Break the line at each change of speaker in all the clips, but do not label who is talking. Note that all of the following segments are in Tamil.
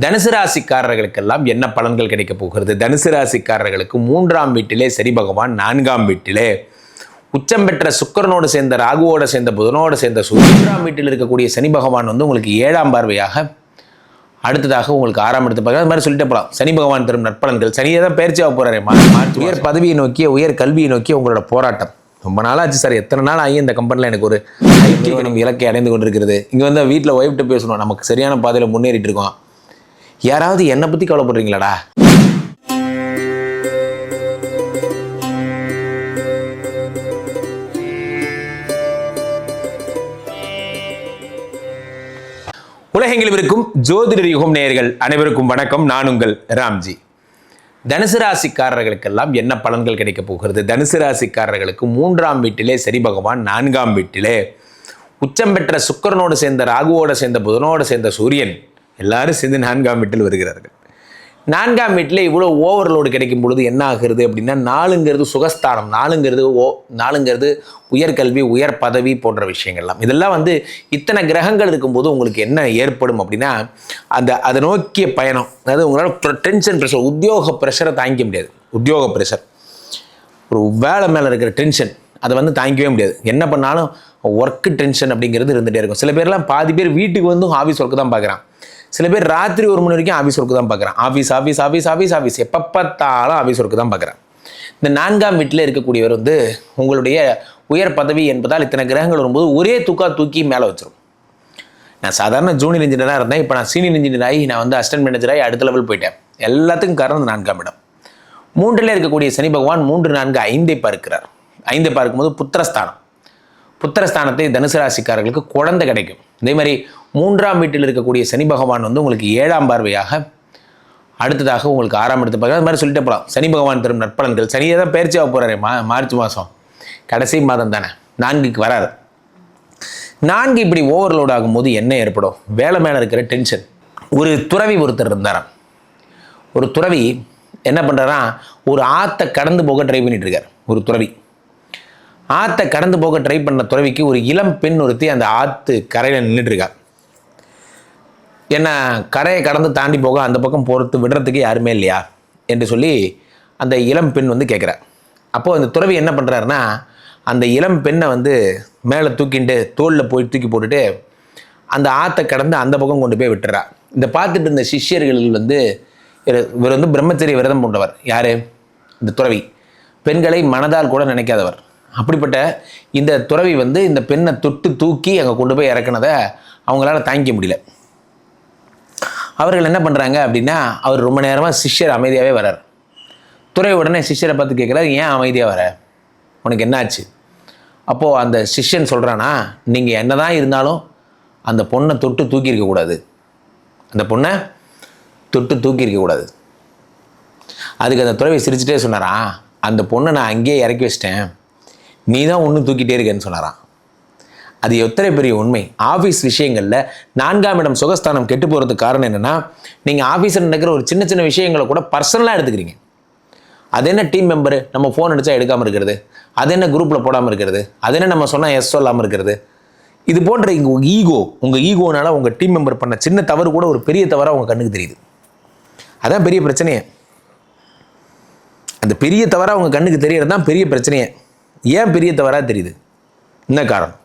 தனுசு ராசிக்காரர்களுக்கெல்லாம் என்ன பலன்கள் கிடைக்க போகிறது? தனுசு ராசிக்காரர்களுக்கு மூன்றாம் வீட்டிலே சரி பகவான் நான்காம் வீட்டிலே. உச்சம் பெற்ற சுக்கிரனோடு சேர்ந்த ராகுவோடு சேர்ந்த புதனோடு சேர்ந்த சு- மூன்றாம் வீட்டில் இருக்கக்கூடிய சனி பகவான் வந்து உங்களுக்கு ஏழாம் பார்வையாக அடுத்ததாக உங்களுக்கு ஆறாம் இடத்து பார்க்க அது மாதிரி சொல்லிட்டு போகலாம் சனி பகவான் தரும் நற்பலன்கள். சனியை தான் பயிற்சியாக போகிறாரு மார்ச் உயர் பதவியை நோக்கிய உயர் கல்வியை நோக்கிய உங்களோட போராட்டம். ரொம்ப நாளாச்சு சார். எத்தனை நாள் ஆகி இந்த கம்பெனியில் எனக்கு ஒரு நிறுவனம் இலக்கை அடைந்து கொண்டிருக்கிறது. இங்கே வந்து வீட்டில் ஒய்ஃப்ட்ட பேசணும். நமக்கு சரியான பாதையில் முன்னேறிட்டு இருக்கோம். யாராவது என்னை பற்றி கவலைப்படுறீங்களாடா? உலகெங்கிலும் இருக்கும் ஜோதிடர் யுகம் நேயர்கள் அனைவருக்கும் வணக்கம். நான் உங்கள் ராம்ஜி. தனுசு ராசிக்காரர்களுக்கெல்லாம் என்ன பலன்கள் கிடைக்க போகிறது? தனுசு ராசிக்காரர்களுக்கு மூன்றாம் வீட்டிலே சரி பகவான் நான்காம் வீட்டிலே. உச்சம் பெற்ற சுக்கரனோடு சேர்ந்த ராகுவோடு சேர்ந்த புதனோடு சேர்ந்த சூரியன். எல்லாரும் சேர்ந்து நான்காம் வீட்டில் வருகிறார்கள். நான்காம் வீட்டில் இவ்வளோ ஓவர்லோடு கிடைக்கும் பொழுது என்ன ஆகுறது அப்படின்னா நாலுங்கிறது சுகஸ்தானம் நாலுங்கிறது ஓ நாலுங்கிறது உயர்கல்வி உயர் பதவி போன்ற விஷயங்கள்லாம் இதெல்லாம் வந்து இத்தனை கிரகங்கள் இருக்கும்போது உங்களுக்கு என்ன ஏற்படும் அப்படின்னா அந்த அதை நோக்கிய பயணம் அதாவது உங்களால் டென்ஷன் ப்ரெஷர் உத்தியோக ப்ரெஷரை தாங்கிக்க முடியாது. உத்தியோக ப்ரெஷர் ஒரு வேலை மேலே இருக்கிற டென்ஷன் அதை வந்து தாங்கிக்கவே முடியாது. என்ன பண்ணாலும் ஒர்க்கு டென்ஷன் அப்படிங்கிறது இருந்துகிட்டே இருக்கும். சில பேர்லாம் பாதி பேர் வீட்டுக்கு வந்து ஆஃபீஸ் ஒர்க்கு தான் பார்க்குறான். சில பேர் ராத்திரி ஒரு மணி வரைக்கும் ஆஃபீஸ் ஒர்க்கு தான் பார்க்குறேன். Office office office office office எப்போ பார்த்தாலும் ஆஃபீஸ் ஒர்க்கு தான் பார்க்குறான். இந்த நான்காம் வீட்டில் இருக்கக்கூடியவர் வந்து உங்களுடைய உயர் பதவி என்பதால் இத்தனை கிரகங்கள் வரும்போது ஒரே தூக்கா தூக்கி மேலே வச்சிரும். நான் சாதாரண ஜூனியர் இன்ஜினியராக இருந்தேன். இப்போ நான் சீனியர் இன்ஜினியர் ஆகி நான் வந்து அசிஸ்டன்ட் மேனேஜராகி அடுத்த லெவல் போயிட்டேன். எல்லாத்துக்கும் காரணம் நான்காம் இடம். மூன்றில் இருக்கக்கூடிய சனி பகவான் மூன்று நான்கு ஐந்தை பார்க்கிறார். ஐந்தை பார்க்கும்போது புத்திரஸ்தானம். புத்திரஸ்தானத்தை தனுசு ராசிக்காரர்களுக்கு குழந்தை கிடைக்கும். இதே மாதிரி மூன்றாம் வீட்டில் இருக்கக்கூடிய சனி பகவான் வந்து உங்களுக்கு ஏழாம் பார்வையாக அடுத்ததாக உங்களுக்கு ஆறாம் இடத்து பார்க்க அது மாதிரி சொல்லிட்டு போகலாம் சனி பகவான் தரும் நற்பலன்கள். சனியை தான் பயிற்சியாக போகிறாரு மா மார்ச் மாதம் கடைசி மாதம் தானே. நான்குக்கு வராது. நான்கு இப்படி ஓவர்லோட் ஆகும்போது என்ன ஏற்படும்? வேலை மேலே இருக்கிற டென்ஷன் ஒரு துறவி ஒருத்தர் இருந்தாராம். ஒரு துறவி என்ன பண்ணுறாரா ஒரு ஆற்றை கடந்து போக ட்ரை பண்ணிகிட்டு இருக்கார். ஒரு துறவி. ஆற்றை கடந்து போக ட்ரை பண்ண துறவிக்கு ஒரு இளம் பெண் ஒருத்தி அந்த ஆற்று கரையில் நின்றுட்டு இருக்கா. என்ன கரையை கடந்து தாண்டி போக அந்த பக்கம் போகிறது விடுறதுக்கு யாருமே இல்லையா? என்று சொல்லி அந்த இளம் பெண் வந்து கேட்குறா அப்போது அந்த துறவி என்ன பண்ணுறாருன்னா அந்த இளம் பெண்ணை வந்து மேலே தூக்கிட்டு தோளில் போய் தூக்கி போட்டுட்டு அந்த ஆற்றை கடந்து அந்த பக்கம் கொண்டு போய் விட்டுறா. இந்த பார்த்துட்டு இருந்த சிஷ்யர்கள் வந்து இவர் இவர் வந்து பிரம்மச்சரிய விரதம் கொண்டவர். யார்? இந்த துறவி. பெண்களை மனதால் கூட நினைக்காதவர். அப்படிப்பட்ட இந்த துறவி வந்து இந்த பெண்ணை தொட்டு தூக்கி அங்கே கொண்டு போய் இறக்குனதை அவங்களால தாங்கிக்க முடியல. அவர்கள் என்ன பண்ணுறாங்க அப்படின்னா அவர் ரொம்ப நேரமாக சிஷ்யர் அமைதியாகவே வரார் துறை உடனே சிஷ்யரை பார்த்து கேட்குறாரு ஏன் அமைதியாக வர? உனக்கு என்னாச்சு? அப்போது அந்த சிஷ்யன் சொல்கிறானா நீங்கள் என்னதான் இருந்தாலும் அந்த பொண்ணை தொட்டு தூக்கி இருக்கக்கூடாது அந்த பொண்ணை தொட்டு தூக்கி இருக்கக்கூடாது அதுக்கு அந்த துறவி சிரிச்சுட்டே சொன்னாரா அந்த பொண்ணை நான் அங்கேயே இறக்கி வச்சிட்டேன். நீ தான் ஒன்று தூக்கிட்டே இருக்கேன்னு சொன்னாரான் அது எத்தனை பெரிய உண்மை. ஆஃபீஸ் விஷயங்களில் நான்காம் இடம் சுகஸ்தானம் கெட்டு போகிறதுக்கு காரணம் என்னென்னா நீங்கள் ஆஃபீஸில் நடக்கிற ஒரு சின்ன சின்ன விஷயங்களை கூட பர்சனலாக எடுத்துக்கிறீங்க. அது என்ன டீம் மெம்பரு நம்ம ஃபோன் அடித்தா எடுக்காமல் இருக்கிறது? அது என்ன குரூப்பில் போடாமல் இருக்கிறது? அது என்ன நம்ம சொன்னால் எஸ் சொல்லாமல் இருக்கிறது? இது போன்ற உங்கள் ஈகோ உங்கள் ஈகோனால் உங்கள் டீம் மெம்பர் பண்ண சின்ன தவறு கூட ஒரு பெரிய தவறாக உங்கள் கண்ணுக்கு தெரியுது. அதான் பெரிய பிரச்சனையே. அந்த பெரிய தவறாக உங்கள் கண்ணுக்கு தெரியறது தான் பெரிய பிரச்சனையே. ஏன் பெரிய தவறாக தெரியுது? என்ன காரணம்?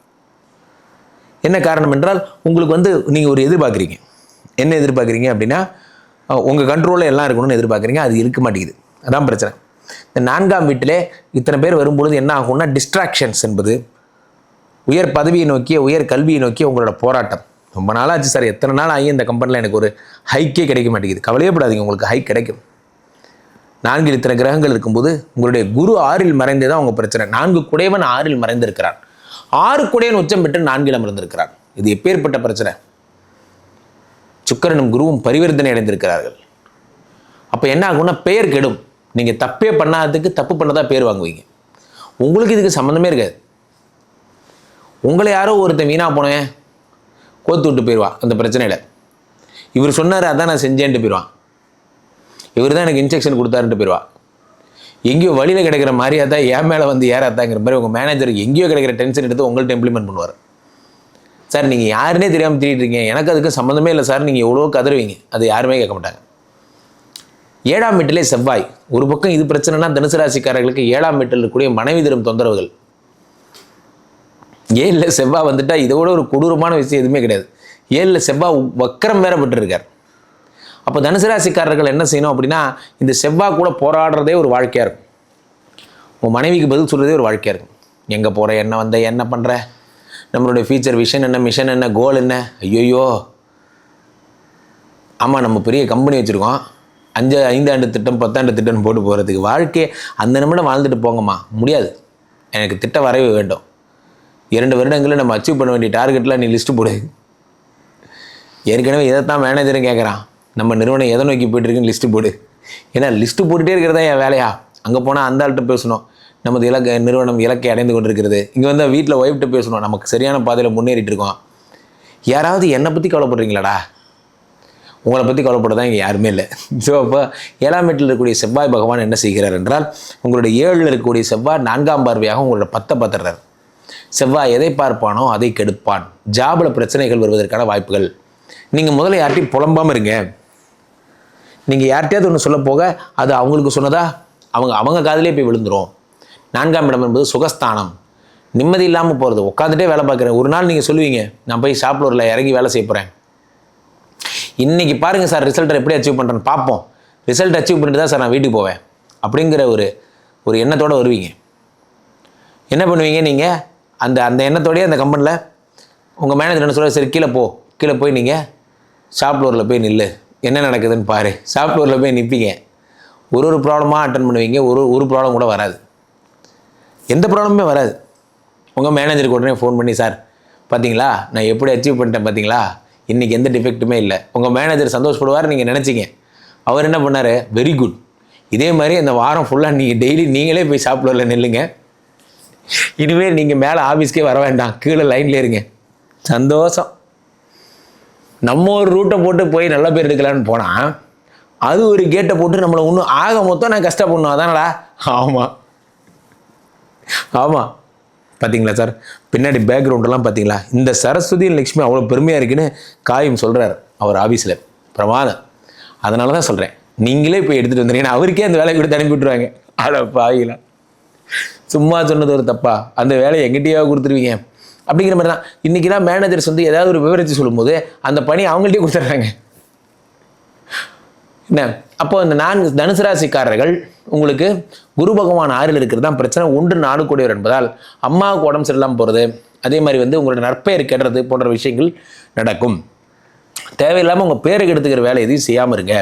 என்ன காரணம் என்றால் உங்களுக்கு வந்து நீங்கள் ஒரு எதிர்பார்க்குறீங்க. என்ன எதிர்பார்க்குறீங்க அப்படின்னா உங்கள் கண்ட்ரோலில் எல்லாம் இருக்கணும்னு எதிர்பார்க்குறீங்க அது இருக்க மாட்டேங்குது. அதான் பிரச்சனை. இந்த நான்காம் வீட்டிலே இத்தனை பேர் வரும்பொழுது என்ன ஆகும்னா டிஸ்ட்ராக்ஷன்ஸ் என்பது உயர் பதவியை நோக்கிய உயர் கல்வியை நோக்கிய உங்களோட போராட்டம். ரொம்ப நாளாச்சு சார். எத்தனை நாள் ஆகி இந்த கம்பெனியில் எனக்கு ஒரு ஹைக்கே கிடைக்க மாட்டேங்குது. கவலையப்படாதீங்க உங்களுக்கு ஹைக் கிடைக்கும். நான்கில் இத்தனை கிரகங்கள் இருக்கும்போது உங்களுடைய குரு ஆறில் மறைந்தே தான் உங்கள் பிரச்சனை. நான்கு குடையவன் ஆறில் மறைந்திருக்கிறான். ஆறு குடையன் உச்சம் பெற்று நான்கில் இருந்திருக்கிறான் இது எப்பேற்பட்ட பிரச்சனை? சுக்கரனும் குருவும் பரிவர்த்தனை அடைந்திருக்கிறார்கள். அப்போ என்ன ஆகும்னா பெயர் கெடும். நீங்கள் தப்பே பண்ணாததுக்கு தப்பு பண்ணதா பேர் வாங்குவீங்க. உங்களுக்கு இதுக்கு சம்மந்தமே இருக்காது. உங்களை யாரோ ஒருத்தன் வீணாக போனேன் கோத்து விட்டு போயிடுவான் அந்த பிரச்சனையில். இவர் சொன்னார் அதான் நான் செஞ்சேன்ட்டு போயிடுவான் இவர் தான் எனக்கு இன்ஜெக்ஷன் கொடுத்தாருன்ட்டு போயிடுவா எங்கேயோ வழியில் கிடைக்கிற மாதிரியா தான் என் மேலே வந்து ஏறாதாங்கிற மாதிரி உங்கள் மேனேஜருக்கு எங்கேயோ கிடைக்கிற டென்ஷன் எடுத்து உங்கள்கிட்ட இம்ப்ளிமெண்ட் பண்ணுவார். சார் நீங்கள் யாருன்னே தெரியாமல் திரிட்டு இருக்கீங்க. எனக்கு அதுக்கு சம்மந்தமே இல்லை சார். நீங்கள் எவ்வளோ கதறுவீங்க. அது யாருமே கேட்க மாட்டாங்க. ஏழாம் வீட்டிலே செவ்வாய். ஒரு பக்கம் இது பிரச்சனைனா தனுசு ராசிக்காரர்களுக்கு ஏழாம் வீட்டில் இருக்கக்கூடிய மனைவி தரும் தொந்தரவுகள். ஏழில் செவ்வாய் வந்துட்டா இதோட ஒரு கொடூரமான விஷயம் எதுவுமே கிடையாது. ஏழில் செவ்வாய் வக்கரம் வேற பெற்றிருக்கார் அப்போ தனுசு ராசிக்காரர்கள் என்ன செய்யணும் அப்படின்னா இந்த செவ்வாய் கூட போராடுறதே ஒரு வாழ்க்கையாக இருக்கும். உன் மனைவிக்கு பதில் சொல்கிறதே ஒரு வாழ்க்கையாக இருக்கும். எங்கே போகிற என்ன வந்த என்ன பண்ணுற நம்மளுடைய ஃபியூச்சர் விஷன் என்ன மிஷன் என்ன கோல் என்ன? ஐயோயோ. ஆமாம் நம்ம பெரிய கம்பெனி வச்சுருக்கோம். அஞ்சு ஐந்தாண்டு திட்டம் பத்தாண்டு திட்டம் போட்டு போகிறதுக்கு வாழ்க்கையை அந்த நிமிடம் வாழ்ந்துட்டு போங்கம்மா. முடியாது. எனக்கு திட்ட வரைவு வேண்டும். இரண்டு வருடங்களில் நம்ம அச்சீவ் பண்ண வேண்டிய டார்கெட்டில் நீ லிஸ்ட்டு போடு. ஏற்கனவே இதைத்தான் மேனேஜரும் கேட்குறான் நம்ம நிறுவனம் எதை நோக்கி போயிட்டுருக்குன்னு லிஸ்ட்டு போடு. ஏன்னா லிஸ்ட்டு போட்டுகிட்டே இருக்கிறதா என் வேலையா? அங்கே போனால் அந்த ஆள்கிட்ட பேசணும். நமது இலக்க நிறுவனம் இலக்கை அடைந்து கொண்டிருக்கிறது. இங்கே வந்து வீட்டில் ஒய்ஃப்ட்ட பேசணும். நமக்கு சரியான பாதையில் முன்னேறிட்டு இருக்கோம். யாராவது என்னை பற்றி கவலைப்படுறீங்களாடா? உங்களை பற்றி கவலைப்பட இங்கே யாருமே இல்லை. ஸோ அப்போ ஏழாம் வீட்டில் இருக்கக்கூடிய செவ்வாய் பகவான் என்ன செய்கிறார் என்றால் உங்களுடைய ஏழில் இருக்கக்கூடிய செவ்வாய் நான்காம் பார்வையாக உங்களோட பத்தை பார்த்துறார் செவ்வாய் எதை பார்ப்பானோ அதை கெடுப்பான். ஜாபில் பிரச்சனைகள் வருவதற்கான வாய்ப்புகள். நீங்கள் முதல்ல யார்ட்டையும் புலம்பாமல் இருங்க. நீங்கள் யார்கிட்டயாவது ஒன்று சொல்ல போக அது அவங்களுக்கு சொன்னதா? அவங்க அவங்க காதலே போய் விழுந்துடும் நான்காம் இடம் என்பது சுகஸ்தானம். நிம்மதி இல்லாமல் போகிறது உட்காந்துட்டே வேலை பார்க்குறேன். ஒரு நாள் நீங்கள் சொல்லுவீங்க நான் போய் ஷாப்லூரில் இறங்கி வேலை செய்ய போகிறேன் இன்றைக்கி பாருங்கள் சார் ரிசல்ட்டை எப்படி அச்சீவ் பண்ணுறேன்னு பார்ப்போம். ரிசல்ட் அச்சீவ் பண்ணிட்டு தான் சார் நான் வீட்டுக்கு போவேன். அப்படிங்கிற ஒரு ஒரு எண்ணத்தோடு வருவீங்க. என்ன பண்ணுவீங்க நீங்கள் அந்த அந்த எண்ணத்தோடயே அந்த கம்பெனியில் உங்கள் மேனேஜர் என்ன சொல்கிறார் சரி கீழே போ. கீழே போய் நீங்கள் ஷாப் ஃப்ளோரில் போய் நில்லு. என்ன நடக்குதுன்னு பாரு. சாஃப்ட்வேரில் போய் நிற்பீங்க ஒரு ஒரு ப்ராப்ளமாக அட்டன் பண்ணுவீங்க. ஒரு ஒரு ப்ராப்ளம் கூட வராது. எந்த ப்ராப்ளமுமே வராது. உங்கள் மேனேஜருக்கு உடனே ஃபோன் பண்ணி சார் பார்த்தீங்களா நான் எப்படி அச்சீவ் பண்ணிட்டேன் பார்த்தீங்களா இன்றைக்கி எந்த டிஃபெக்ட்டுமே இல்லை. உங்கள் மேனேஜர் சந்தோஷப்படுவார் நீங்கள் நினச்சிங்க. அவர் என்ன பண்ணார்? வெரி குட் இதே மாதிரி இந்த வாரம் ஃபுல்லாக நீங்கள் டெய்லி நீங்களே போய் சாப்பிடல நில்லுங்க. இனிமேல் நீங்கள் மேலே ஆஃபீஸ்க்கே வர வேண்டாம். கீழே லைனில் இருங்க. சந்தோஷம். நம்ம ஒரு ரூட்டை போட்டு போய் நல்ல பேர் எடுக்கலான்னு போனால் அது ஒரு கேட்டை போட்டு நம்மளை ஒன்றும் ஆக மொத்தம் நான் கஷ்டப்படணும். அதானடா? ஆமாம் ஆமாம் பார்த்தீங்களா சார்? பின்னாடி பேக்ரவுண்டெல்லாம் பார்த்தீங்களா இந்த சரஸ்வதி லக்ஷ்மி அவ்வளோ பெருமையாக இருக்குன்னு காயம் சொல்கிறார் அவர் ஆஃபீஸில் பிரமாதம். அதனால தான் சொல்கிறேன் நீங்களே போய் எடுத்துகிட்டு வந்துடுங்க அவருக்கே அந்த வேலையை கொடுத்து அனுப்பி விட்ருவாங்க அட பாயிலாம் சும்மா சொன்னது ஒரு தப்பா? அந்த வேலையை எங்கிட்டயே கொடுத்துருவீங்க. அப்படிங்கிற மாதிரி தான் இன்றைக்கி தான் மேனேஜர்ஸ் வந்து ஏதாவது ஒரு விவரத்தை சொல்லும்போது அந்த பணி அவங்கள்ட்டே கொடுத்துட்றாங்க. என்ன? அப்போ இந்த நான்கு தனுசு ராசிக்காரர்கள் உங்களுக்கு குரு பகவான் ஆறில் இருக்கிறது தான் பிரச்சனை. ஒன்று நாடு கூடியவர் என்பதால் அம்மாவுக்கு உடம்பு சரியில்லாமல் போகிறது அதே மாதிரி வந்து உங்களோட நற்பெயர் கெடுறது போன்ற விஷயங்கள் நடக்கும். தேவையில்லாமல் உங்கள் பேரை கெடுத்துக்கிற வேலை எதையும் செய்யாமல் இருங்க.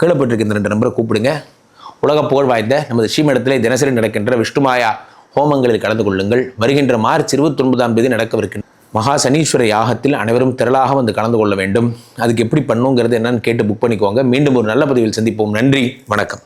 கீழப்பட்டிருக்க இந்த ரெண்டு நம்பரை கூப்பிடுங்க. உலக புகழ் வாய்ந்த நமது ஸ்ரீமடத்திலே தினசரி நடக்கின்ற விஷ்ணுமாயா ஹோமங்களில் கலந்து கொள்ளுங்கள். வருகின்ற மார்ச் இருபத்தி ஒன்பதாம் தேதி நடக்கவிருக்கின்ற மகா சனீஸ்வர யாகத்தில் அனைவரும் திரளாக வந்து கலந்து கொள்ள வேண்டும். அதுக்கு எப்படி பண்ணுங்கிறது என்னன்னு கேட்டு புக் பண்ணிக்கோங்க. மீண்டும் ஒரு நல்ல பதிவில் சந்திப்போம். நன்றி. வணக்கம்.